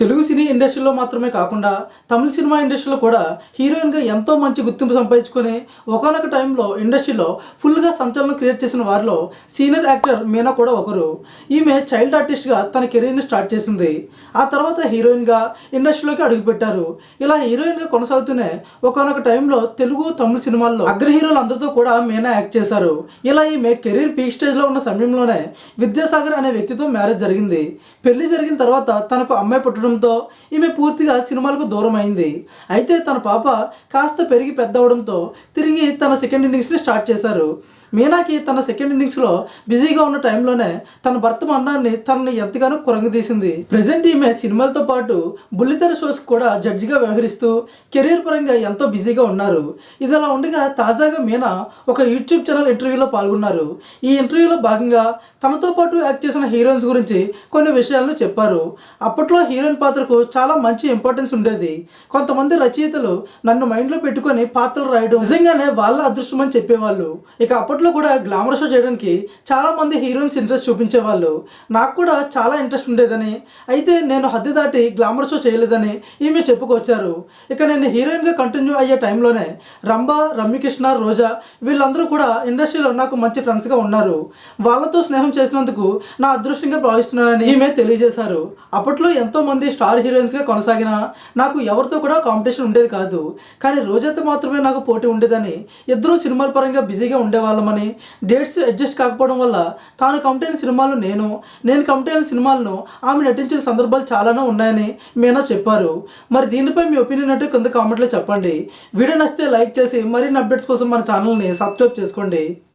తెలుగు సినీ ఇండస్ట్రీలో మాత్రమే కాకుండా తమిళ సినిమా ఇండస్ట్రీలో కూడా హీరోయిన్గా ఎంతో మంచి గుర్తింపు సంపాదించుకొని ఒకనొక టైంలో ఇండస్ట్రీలో ఫుల్గా సంచలనం క్రియేట్ చేసిన వారిలో సీనియర్ యాక్టర్ మీనా కూడా ఒకరు. ఈమె చైల్డ్ ఆర్టిస్ట్గా తన కెరీర్ని స్టార్ట్ చేసింది. ఆ తర్వాత హీరోయిన్గా ఇండస్ట్రీలోకి అడుగుపెట్టారు. ఇలా హీరోయిన్గా కొనసాగుతూనే ఒకనొక టైంలో తెలుగు తమిళ సినిమాల్లో అగ్ర హీరోలు అందరితో కూడా మీనా యాక్ట్ చేశారు. ఇలా ఈమె కెరీర్ పీక్ స్టేజ్లో ఉన్న సమయంలోనే విద్యాసాగర్ అనే వ్యక్తితో మ్యారేజ్ జరిగింది. పెళ్ళి జరిగిన తర్వాత తనకు అమ్మాయి పుట్టడంతో ఈమె పూర్తిగా సినిమాలకు దూరం అయింది అయితే తన పాప కాస్త పెరిగి పెద్ద అవడంతో తిరిగి తన సెకండ్ ఇన్నింగ్స్ని స్టార్ట్ చేశారు. మీనాకి తన సెకండ్ ఇన్నింగ్స్లో బిజీగా ఉన్న టైంలోనే తన భర్త మరణాన్ని తనని ఎంతగానో కురంగదీసింది. ప్రజెంట్ ఈమె సినిమాలతో పాటు బుల్లితెర షోస్ కూడా జడ్జిగా వ్యవహరిస్తూ కెరీర్ పరంగా ఎంతో బిజీగా ఉన్నారు. ఇదిలా ఉండగా తాజాగా మీనా ఒక యూట్యూబ్ ఛానల్ ఇంటర్వ్యూలో పాల్గొన్నారు. ఈ ఇంటర్వ్యూలో భాగంగా తనతో పాటు యాక్ట్ చేసిన హీరోయిన్స్ గురించి కొన్ని విషయాలను చెప్పారు. అప్పట్లో హీరోయిన్ పాత్రకు చాలా మంచి ఇంపార్టెన్స్ ఉండేది. కొంతమంది రచయితలు నన్ను మైండ్లో పెట్టుకొని పాత్రలు రాయడం నిజంగానే వాళ్ళ అదృష్టం అని చెప్పేవాళ్ళు. ఇక అప్పట్లో కూడా గ్లామర్ షో చేయడానికి చాలామంది హీరోయిన్స్ ఇంట్రెస్ట్ చూపించేవాళ్ళు నాకు కూడా చాలా ఇంట్రెస్ట్ ఉండేదని. అయితే నేను హద్దు దాటి గ్లామర్ షో చేయలేదని ఈమె చెప్పుకొచ్చారు. ఇక నేను హీరోయిన్గా కంటిన్యూ అయ్యే టైంలోనే రంభ రమ్యకృష్ణ రోజా వీళ్ళందరూ కూడా ఇండస్ట్రీలో నాకు మంచి ఫ్రెండ్స్గా ఉన్నారు. వాళ్ళతో స్నేహం చేసినందుకు నా అదృష్టంగా భావిస్తున్నానని ఈమె తెలియజేశారు. అప్పట్లో ఎంతో మంది స్టార్ హీరోయిన్స్గా కొనసాగిన నాకు ఎవరితో కూడా కాంపిటీషన్ ఉండేది కాదు. కానీ రోజాతో మాత్రమే నాకు పోటీ ఉండేదని. ఇద్దరు సినిమాల పరంగా బిజీగా ఉండేవాళ్ళం చేద్దామని డేట్స్ అడ్జస్ట్ కాకపోవడం వల్ల తాను కమిటైన సినిమాలు నేను నేను కమిటైన సినిమాలను ఆమె నటించిన సందర్భాలు చాలానే ఉన్నాయని మీనా చెప్పారు. మరి దీనిపై మీ ఒపీనియన్ అంటే కింద కామెంట్లో చెప్పండి. వీడియో నచ్చితే లైక్ చేసి మరిన్ని అప్డేట్స్ కోసం మన ఛానల్ని సబ్స్క్రైబ్ చేసుకోండి.